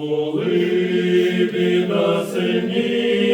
коли біда сильніша,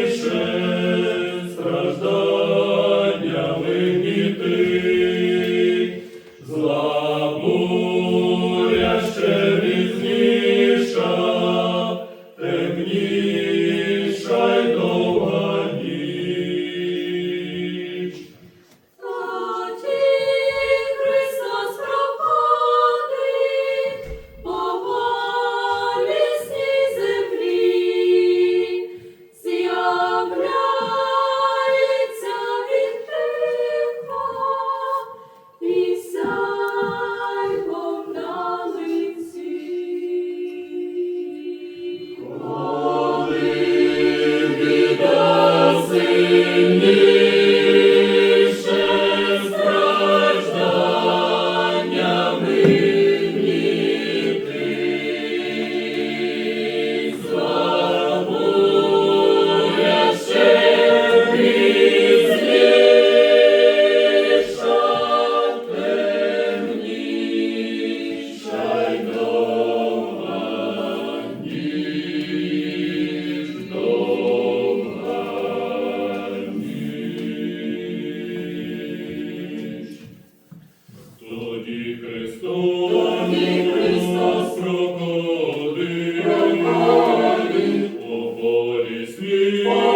We. you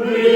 Praise